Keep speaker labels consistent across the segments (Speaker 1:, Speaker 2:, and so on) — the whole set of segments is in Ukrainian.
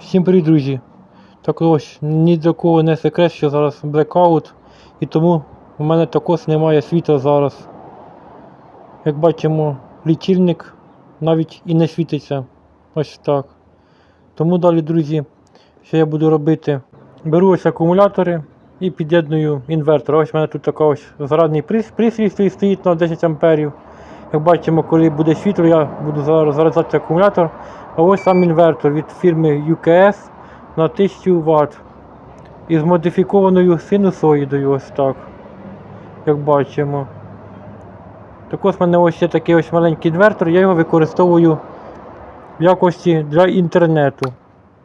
Speaker 1: Всім привіт, друзі! Також ні для кого не секрет, що зараз блекаут, і тому у мене також немає світла зараз. Як бачимо, лічильник навіть і не світиться. Ось так. Тому далі, друзі, що я буду робити? Беру ось акумулятори і під'єдную інвертор. Ось у мене тут така ось зарядний прис- пристрій стоїть- на 10 амперів. Як бачимо, коли буде світло, я буду зар- заряджати акумулятор. А ось сам інвертор від фірми UKS на 1000 Вт. Із модифікованою синусоїдою ось так. Як бачимо. Також в мене ось є такий ось маленький інвертор, я його використовую в якості для інтернету.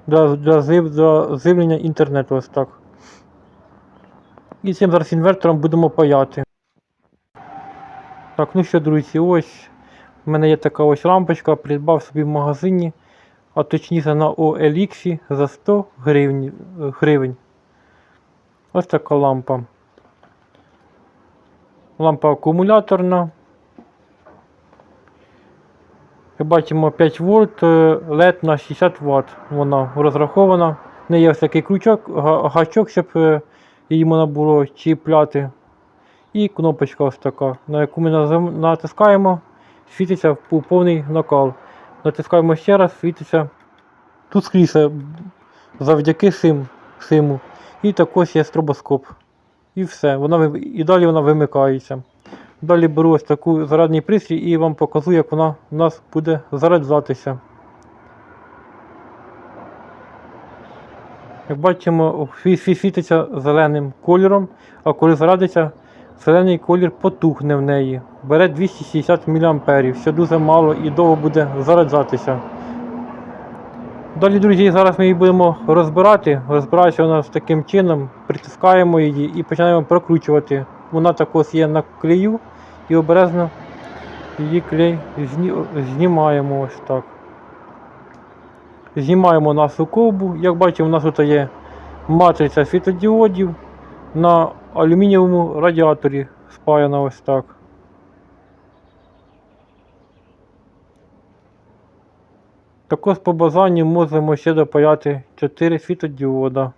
Speaker 1: Для, для, зив, для живлення інтернету ось так. І цим зараз інвертором будемо паяти. Так, ну що, друзі, ось у мене є така ось лампочка, придбав собі в магазині, а точніше на OLX за 100 гривень. е, гривень. Ось така лампа. Лампа акумуляторна. Бачимо 5 вольт, е, LED на 60 Вт. Вона розрахована. В неї є такий крючок, гачок, щоб е, її можна було чіпляти. І кнопочка ось така, на яку ми натискаємо, світиться в повний накал. Натискаємо ще раз, світиться. Тут скрізь е, завдяки сим, симу. І також є стробоскоп. І все. Вона, і далі вона вимикається. Далі беру ось таку зарядний пристрій і вам покажу, як вона у нас буде заряджатися. Як бачимо, сві- сві- світиться зеленим кольором, а коли зарядиться, зелений колір потухне в неї. Бере 260 мА, що дуже мало і довго буде заряджатися. Далі, друзі, зараз ми її будемо розбирати. Розбирається вона таким чином, притискаємо її і починаємо прокручувати. Вона також є на клею і обережно її клей зні- знімаємо ось так. Знімаємо нашу ковбу. Як бачимо, у нас тут є матриця світлодіодів на алюмінієвому радіаторі спаяна ось так. Також по бажанню можемо ще допаяти 4 світлодіода.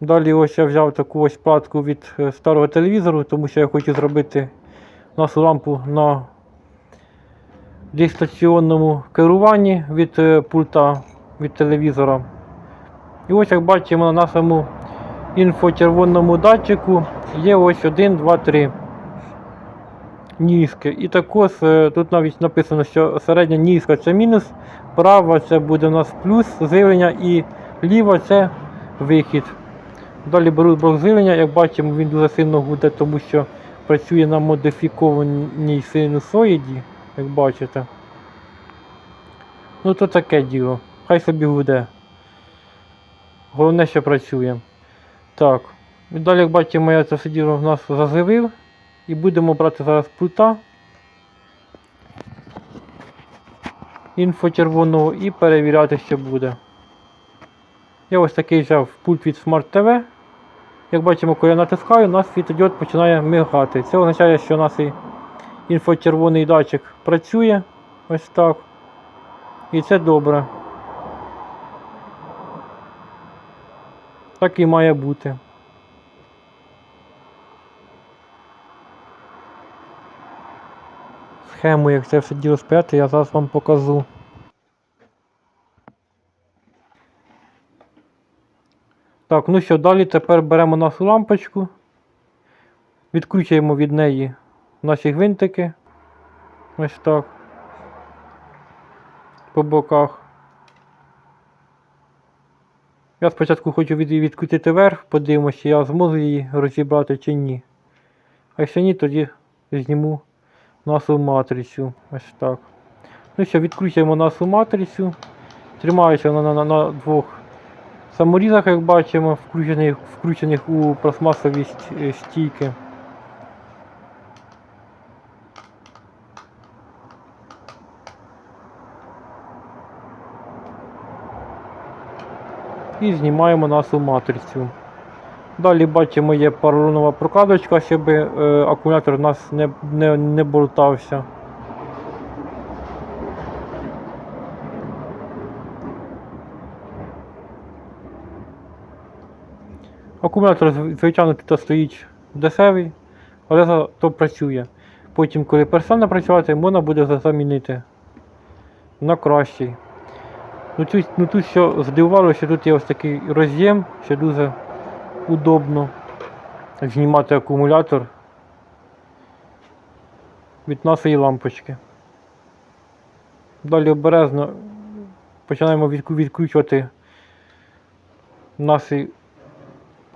Speaker 1: Далі ось я взяв таку ось платку від е, старого телевізору, тому що я хочу зробити нашу лампу на дистанційному керуванні від е, пульта від телевізора. І ось як бачимо на нашому інфочервоному датчику є ось 1, 2, 3 ніжки. І також е, тут навіть написано, що середня ніжка це мінус, права це буде у нас плюс живлення і ліва це вихід. Далі беру блок живлення, як бачимо, він дуже сильно гуде, тому що працює на модифікованій синусоїді, як бачите. Ну то таке діло. Хай собі гуде. Головне, що працює. Так. І далі, як бачимо, я це все діло в нас заживив. І будемо брати зараз пульта інфочервоного і перевіряти, що буде. Я ось такий взяв пульт від Smart TV. Як бачимо, коли я натискаю, у нас світодіод починає мигати. Це означає, що у нас інфочервоний датчик працює ось так. І це добре. Так і має бути. Схему, як це все діло спрятати, я зараз вам покажу. Так, ну що, далі тепер беремо нашу лампочку, відкручуємо від неї наші гвинтики. Ось так. По боках. Я спочатку хочу від, відкрутити вверх, подивимося, чи я зможу її розібрати чи ні. А якщо ні, тоді зніму нашу матрицю. Ось так. Ну що, відкручуємо нашу матрицю. Тримається вона на, на, на двох саморізах, як бачимо, включених, включених у пластмасові стійки. і знімаємо нашу матрицю. Далі бачимо є паралонова прокладочка, щоб е, акумулятор у нас не, не, не болтався. Акумулятор, звичайно, тут стоїть дешевий, але то працює. Потім, коли перестане працювати, можна буде замінити на кращий. Ну тут, ну тут що здивувало, що тут є ось такий роз'єм, що дуже удобно знімати акумулятор від нашої лампочки. Далі обережно починаємо відкручувати наш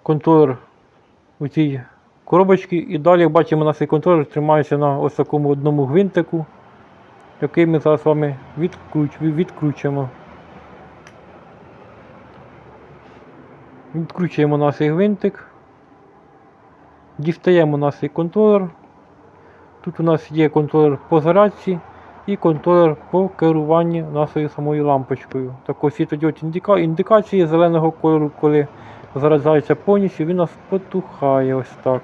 Speaker 1: контролер у цій коробочці. І далі, бачимо, наш контролер тримається на ось такому одному гвинтику, який ми зараз з вами відкруч, відкручуємо. Відкручуємо наш гвинтик. Дістаємо наш контролер. Тут у нас є контролер по зарядці і контролер по керуванні нашою самою лампочкою. Також світодіод індика... індикації зеленого кольору, коли заряджається повністю, він нас потухає ось так.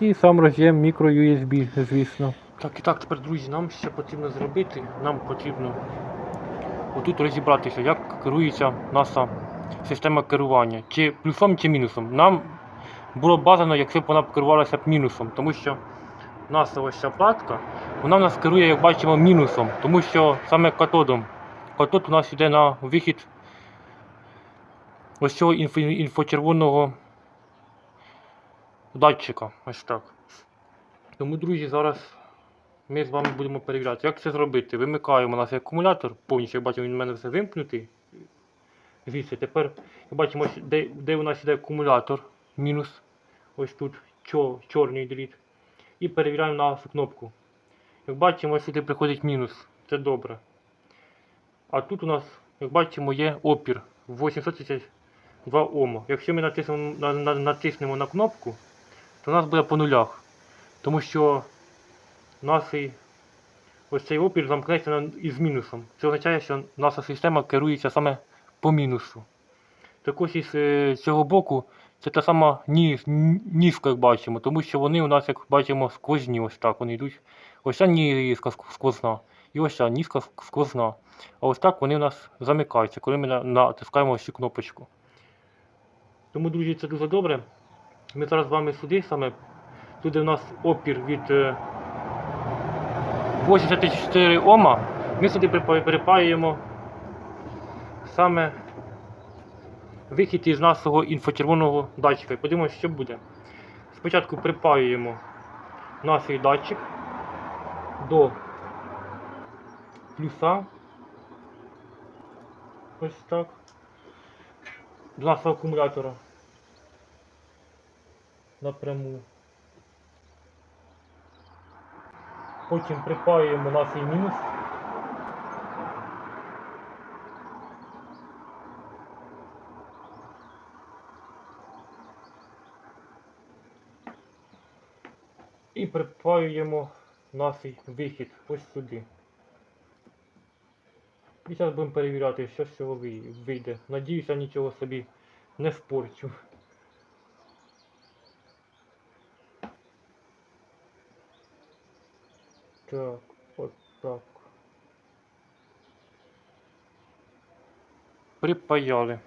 Speaker 1: І сам роз'єм мікро USB, звісно. Так і так, тепер, друзі, нам що потрібно зробити? Нам потрібно отут розібратися, як керується наша система керування. Чи плюсом, чи мінусом. Нам було бажано, якщо б вона керувалася б мінусом, тому що наша ось ця платка, вона в нас керує, як бачимо, мінусом, тому що саме катодом. Катод у нас йде на вихід ось цього інфо, інфочервоного датчика. Ось так. Тому, друзі, зараз ми з вами будемо перевіряти, як це зробити. Вимикаємо наш акумулятор, повністю як бачимо, він у мене все вимкнутий. Звідси, тепер бачимо, де, де у нас іде акумулятор, мінус. Ось тут чор, чорний дріт. І перевіряємо нашу кнопку. Як бачимо, сюди приходить мінус. Це добре. А тут у нас, як бачимо, є опір 832 Ома. Якщо ми натиснемо на, на, натиснемо на кнопку, то у нас буде по нулях. Тому що наш ось цей опір замкнеться із мінусом. Це означає, що наша система керується саме по мінусу. Також із е, цього боку це та сама ніс, н- нізка, як бачимо, тому що вони у нас, як бачимо, сквозні ось так. Вони йдуть. Ось ця нізка ск- сквозна. І ось ця нізка сквозна. А ось так вони у нас замикаються, коли ми натискаємо ось цю кнопочку. Тому, друзі, це дуже добре. Ми зараз з вами сюди саме. Тут у нас опір від е, 84 Ома. Ми сюди припа- припаюємо саме вихід із нашого інфочервоного датчика. Подивимося, що буде. Спочатку припаюємо наш датчик до плюса. Ось так. До нашого акумулятора. Напряму. Потім припаюємо наш мінус. Припаюємо наш вихід ось сюди. І зараз будемо перевіряти, що з цього вийде. Надіюся, нічого собі не спорчу. Так, от так. Припаяли.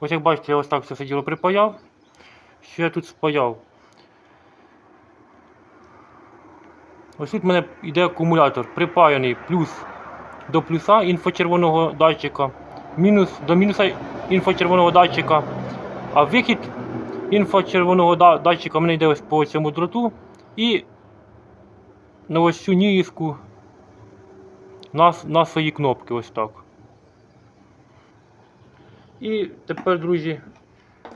Speaker 1: Ось як бачите, я ось так все діло припаяв. Що я тут спаяв? Ось тут в мене йде акумулятор, припаяний плюс до плюса інфочервоного датчика, мінус до мінуса інфочервоного датчика, а вихід інфочервоного датчика в мене йде ось по цьому дроту і на ось цю нігіску на, на свої кнопки ось так. І тепер, друзі,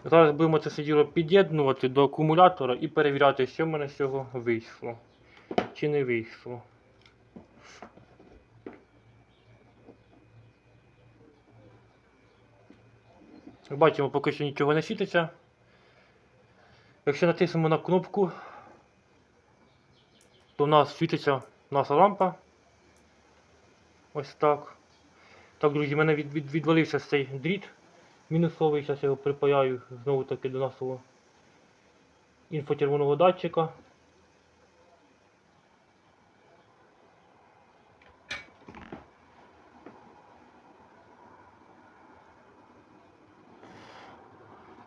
Speaker 1: зараз будемо це діло під'єднувати до акумулятора і перевіряти, що в мене з цього вийшло. Чи не вийшло. Бачимо, поки що нічого не світиться. Якщо натиснемо на кнопку, то в нас світиться наша лампа. Ось так. Так, друзі, в мене від, від, відвалився цей дріт мінусовий. Зараз я його припаяю знову таки до нашого інфочервоного датчика.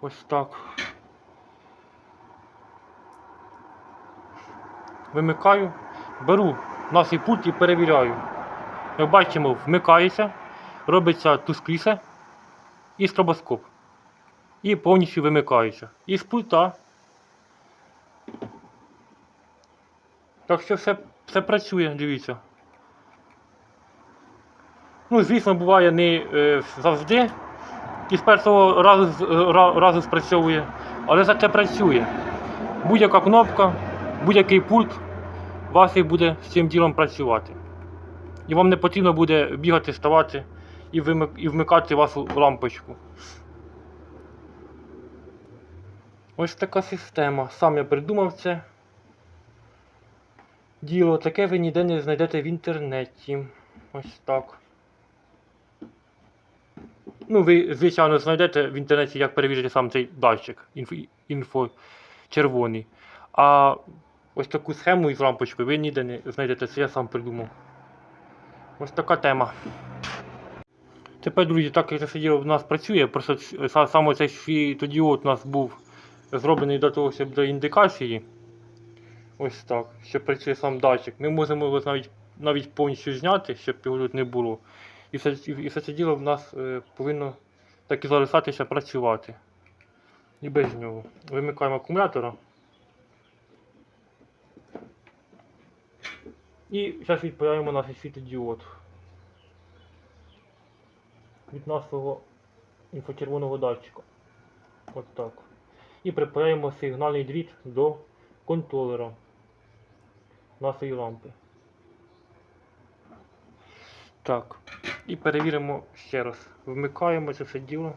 Speaker 1: Ось так. Вимикаю, беру на свій пульт і перевіряю. Як бачимо, вмикається, робиться тускліше і стробоскоп. І повністю вимикається. І з пульта. Так що все, все працює, дивіться. Ну, звісно, буває не е, завжди. І з першого разу, е, ра- разу спрацьовує, але зате працює. Будь-яка кнопка, будь-який пульт вас і буде з цим ділом працювати. І вам не потрібно буде бігати, ставати і вмикати вашу лампочку. Ось така система. Сам я придумав це. Діло таке ви ніде не знайдете в інтернеті. Ось так. Ну, ви, звичайно, знайдете в інтернеті, як перевірити сам цей датчик інфо, інфо червоний. А ось таку схему із лампочкою ви ніде не знайдете, це я сам придумав. Ось така тема. Тепер, друзі, так як це діло в нас працює, просто саме цей світодіод у нас був зроблений для того, щоб для індикації. Ось так, що працює сам датчик. Ми можемо його навіть, навіть повністю зняти, щоб його тут не було. І все, і, все це діло в нас е, повинно так і залишатися працювати. І без нього. Вимикаємо акумулятора. І зараз відпаяємо наш світодіод. Від нашого інфочервоного датчика. От так. І припаяємо сигнальний дріт до контролера нашої лампи. Так. І перевіримо ще раз. Вмикаємо це все діло.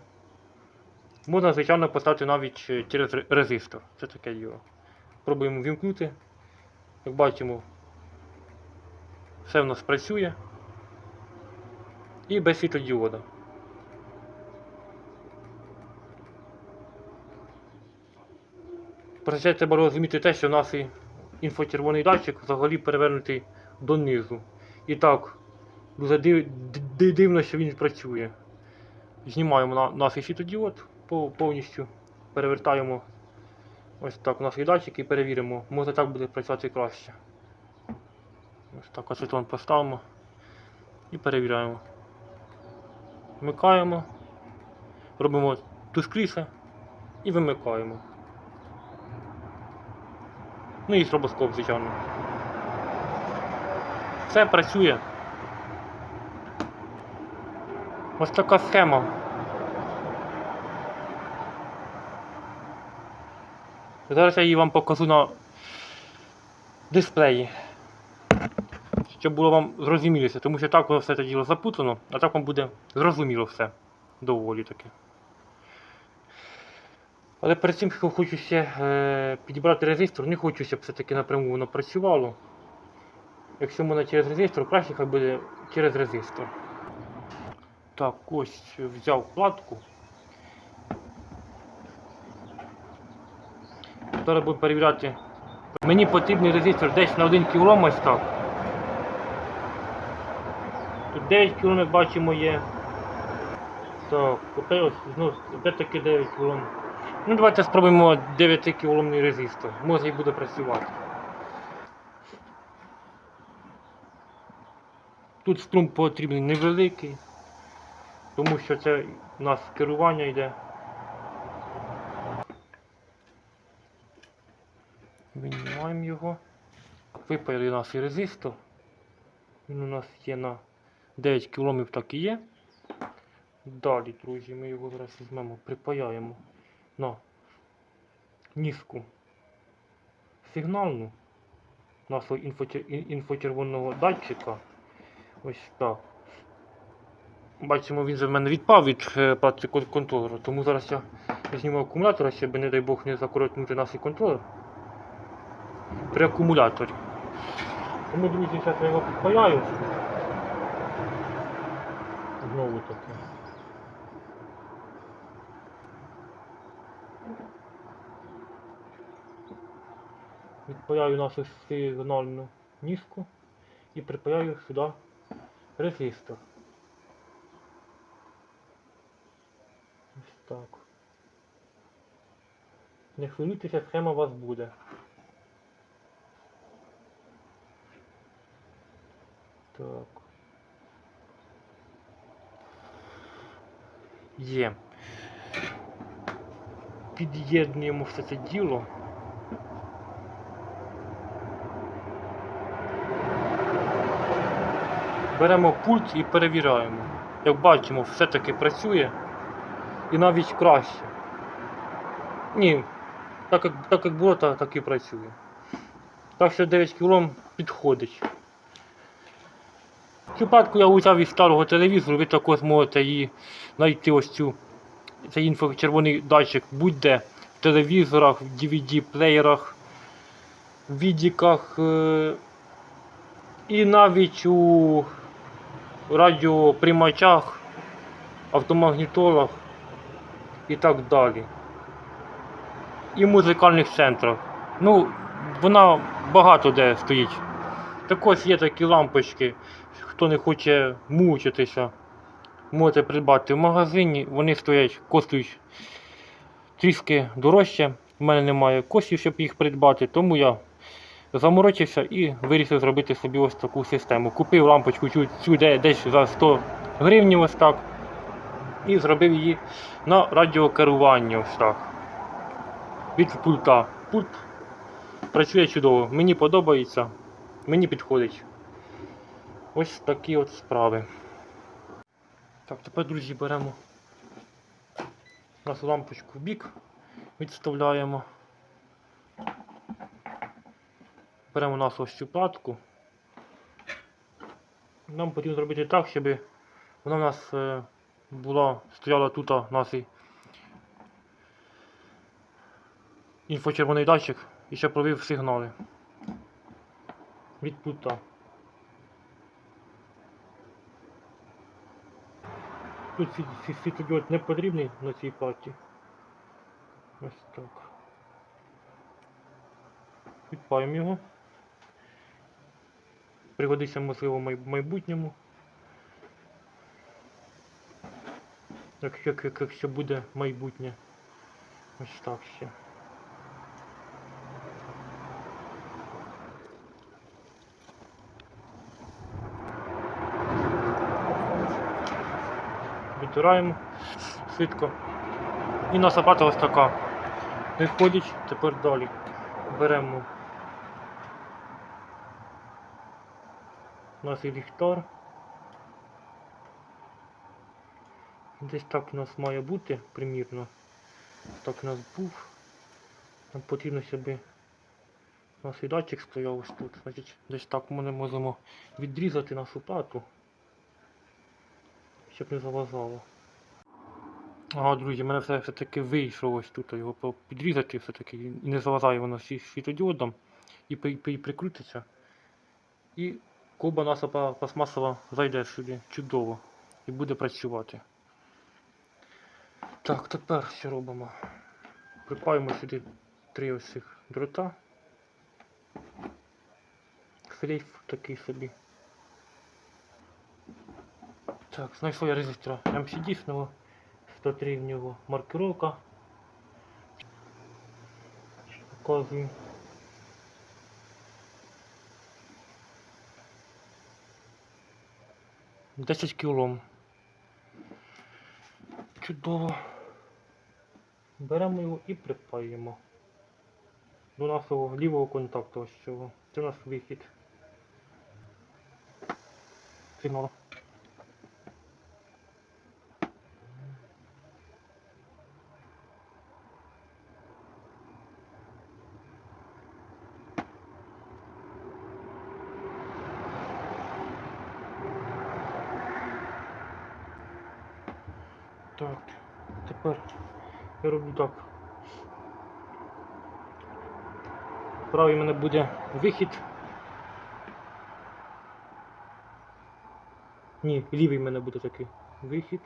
Speaker 1: Можна, звичайно, поставити навіть е, через резистор. Це таке діло. Пробуємо вімкнути. Як бачимо, все в нас працює. І без світлодіода. Проте треба розуміти те, що у нас інфочервоний датчик взагалі перевернутий донизу. І так, дуже див, ди- дивно, що він працює. Знімаємо на, наш світодіод по- повністю, перевертаємо ось так наш датчик і перевіримо. Може так буде працювати краще. Ось так ацетон поставимо і перевіряємо. Вмикаємо, робимо тускліше і вимикаємо. Ну і стробоскоп, звичайно. Все працює. Ось така схема. Зараз я її вам покажу на дисплеї. Щоб було вам зрозуміліше, тому що так воно все це діло запутано, а так вам буде зрозуміло все. Доволі таки. Але перед цим хочу ще е, підібрати резистор, не хочу, щоб все-таки напряму воно працювало. Якщо можна через резистор, краще хай буде через резистор. Так, ось взяв платку. Зараз будемо перевіряти. Мені потрібний резистор десь на 1 кОм ось так. Тут 9 кОм як бачимо є. Так, опять ось знову таки 9 кОм. Ну давайте спробуємо 9 кіломний резистор. Може і буде працювати. Тут струм потрібний невеликий, тому що це у нас керування йде. Винімаємо його. Випаяли наш резистор. Він у нас є на 9 кіломів так і є. Далі, друзі, ми його зараз візьмемо, припаяємо на низку сигналну нашого інфочервоного датчика. Ось так. Бачимо, він в мене відпав від е, контролера, тому зараз я зніму акумулятора, щоб, не дай Бог, не закоротнути наш контролер при акумуляторі. Тому, друзі, зараз я його підпаяю. Знову таки. Відпаяю нашу сигнальну низку і припаяю сюди резистор. Так. Не хвилюйтеся, схема у вас буде. Так. Є. Під'єднуємо все це діло. Беремо пульт і перевіряємо. Як бачимо, все-таки працює. І навіть краще. Ні, так як, так як було, так, і працює. Так що 9 кілом підходить. Цю платку я взяв із старого телевізору, ви також зможете її знайти ось цю цей інфрачервоний датчик будь-де в телевізорах, в DVD-плеєрах, в відіках е, і навіть у радіоприймачах, автомагнітолах і так далі. І в музикальних центрах. Ну, вона багато де стоїть. Також є такі лампочки, хто не хоче мучитися, можете придбати в магазині, вони стоять, коштують трішки дорожче. У мене немає коштів, щоб їх придбати, тому я заморочився і вирішив зробити собі ось таку систему. Купив лампочку цю, цю десь за 100 гривень ось так. І зробив її на радіокеруванні ось так. Від пульта. Пульт працює чудово. Мені подобається, мені підходить. Ось такі от справи. Так, тепер, друзі, беремо нашу лампочку в бік, відставляємо. Беремо нашу ось цю платку. Нам потрібно зробити так, щоб вона у нас е, була, стояла тут нас інфочервоний датчик і ще провів сигнали від пульта. Тут світ- світ- світлодіод не потрібний на цій платі. Ось так. Відпаємо його. Пригодиться, можливо, в майбутньому. Як, як, як, якщо буде майбутнє. Ось так ще. Відтираємо швидко. І наша плата ось така. Виходить, тепер далі. Беремо наш ліхтар. Десь так у нас має бути примірно. Так у нас був. Нам потрібно, щоб наш датчик стояв ось тут. Значить, десь так ми не можемо відрізати нашу плату, щоб не заважало. Ага, друзі, в мене все, все-таки вийшло ось тут його підрізати все-таки і не заважає воно світодіодом і, при, при, прикрутиться. І колба наша пластмасова зайде сюди чудово і буде працювати. Так, тепер що робимо? Припаємо сюди три ось цих дрота. Шлейф такий собі. Так, знайшов я резистора MCD-шного. 103 в нього маркировка. Показую. Десять кілом. Чудово. Беремо його і припаємо до нашого лівого контакту ось цього. Це нас вихід. Сигнал. Так, тепер я роблю так. Правий мене буде вихід. Ні, лівий мене буде такий вихід.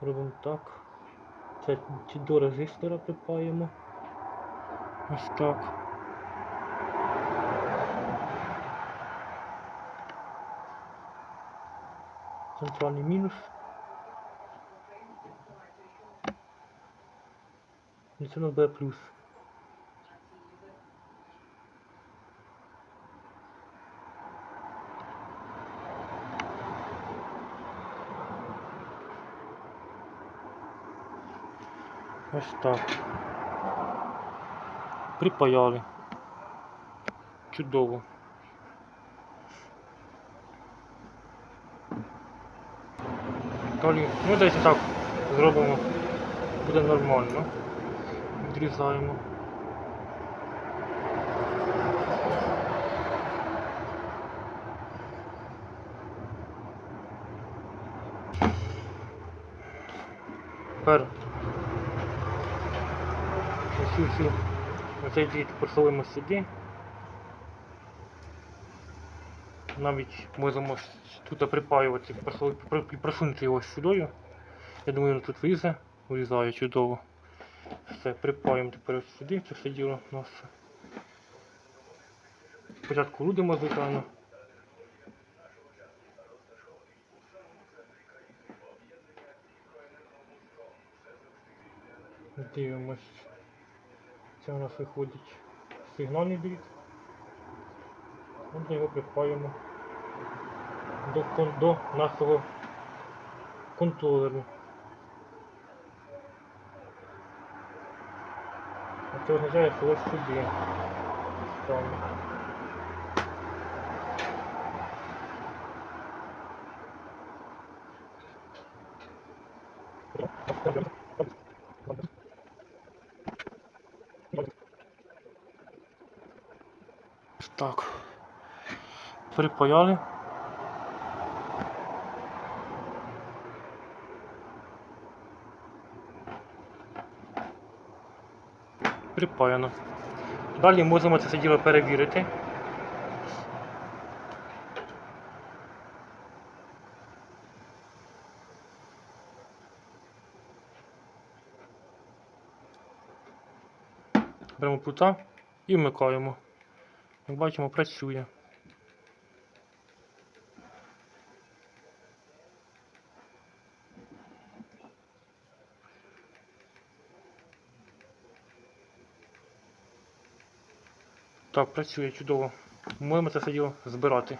Speaker 1: Робимо так. Це до резистора припаємо. Ось так. Центральний мінус. І це у нас буде плюс. Ось так. Припаяли. Чудово. Далі, ну десь так зробимо. Буде нормально. Відрізаємо. Тепер всю цей дріт сюди. Навіть можемо тут припаювати, просу- просунути його сюди. Я думаю, він тут влізе, вилізає чудово. Все, припаємо тепер сюди, це все діло у. Спочатку рудимо, звичайно. Дивимось. Це у нас виходить сигнальний дріт. От його припаємо до, до нашого контролеру. А Це означає, що ось сюди ставимо. Так. Припаяли. Припаяно. Далі можемо це все діло перевірити. Беремо пута і вмикаємо. Як бачимо, працює. Так, працює чудово. Можемо це все діло збирати.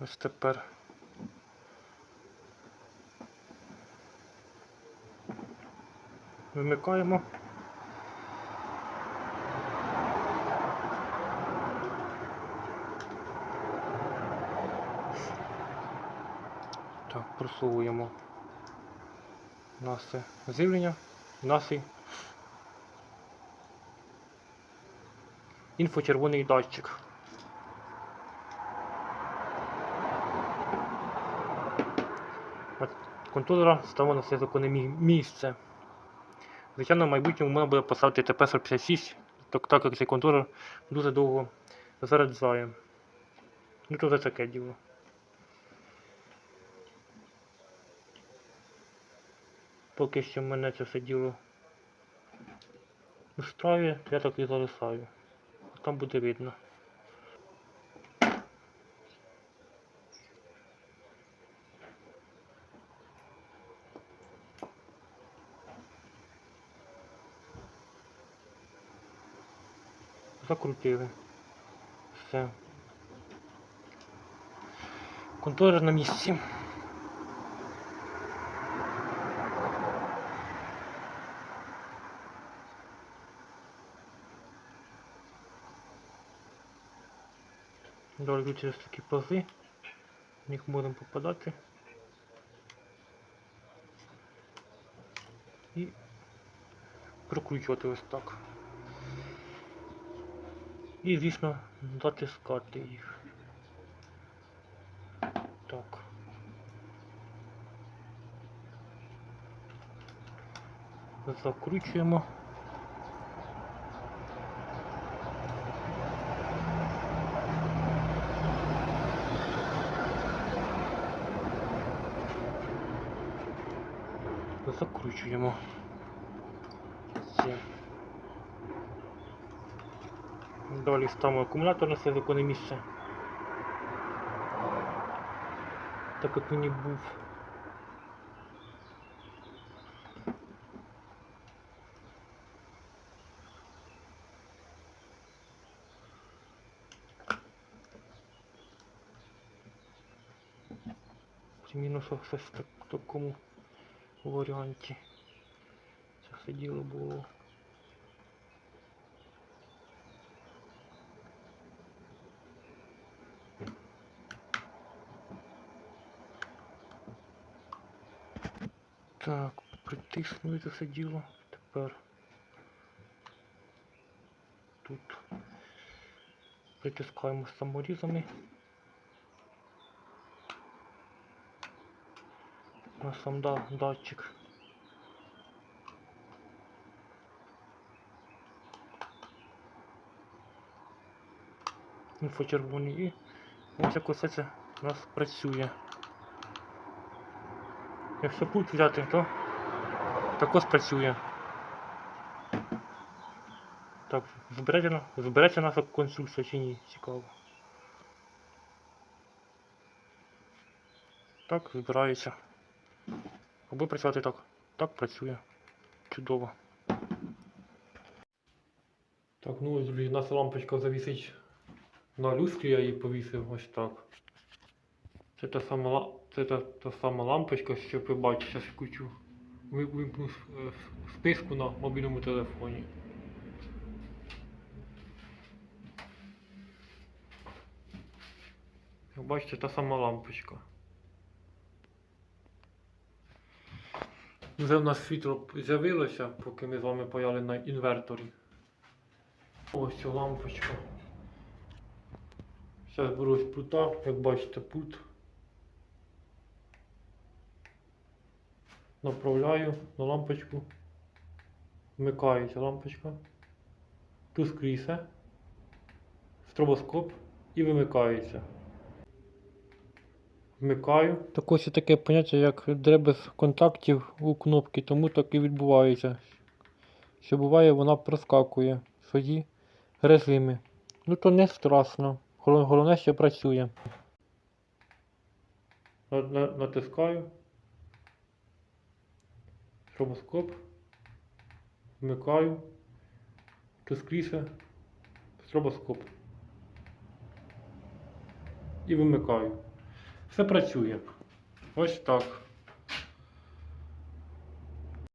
Speaker 1: Ось тепер. Вимикаємо. Так, просовуємо наше живлення, наш інфочервоний датчик. Контролера ставимо на все законне місце. Звичайно, в майбутньому можна буде поставити ТП-156, так, так як цей контролер дуже довго заряджає. Ну то вже таке діло. Поки що мене це все діло устраює, я так і залишаю. Там буде видно. Закрутили. Все. Контролер на місці. Далі через такі пази. В них можемо попадати. І прокручувати ось так. І, звісно, затискати їх. Так. Закручуємо. Закручуємо. Все. Далі ставимо акумулятор на законне місце. Так як він і був. Мінус в так- такому варіанті. Це все діло було. Так, притиснули це все діло. Тепер тут притискаємо саморізами. На сам да, датчик. Інфочервоний і ось як усе це у нас працює. Якщо пульт взяти, то також працює. Так, збереться, на- збереться наша конструкція чи ні, цікаво. Так, збирається. Аби працювати так. Так працює. Чудово. Так, ну ось, друзі, наша лампочка завісить на люстрі, я її повісив ось так. Це та сама, це та, та сама лампочка, що ви бачите, зараз включу. Ви- Вимкну е, списку на мобільному телефоні. Бачите, та сама лампочка. Вже в нас світло з'явилося, поки ми з вами паяли на інверторі. Ось лампочка. Зараз беру пульта, як бачите, пульт. Направляю на лампочку. Вмикається лампочка. Тускрісе. Стробоскоп і вимикається. Вмикаю. Так ось таке поняття, як дребез контактів у кнопки, тому так і відбувається. Що буває, вона проскакує в свої режими. Ну то не страшно. Головне, що працює. На- на- Натискаю. Стробоскоп. Вмикаю. Тускріше. Стробоскоп. І вимикаю. Все працює. Ось так.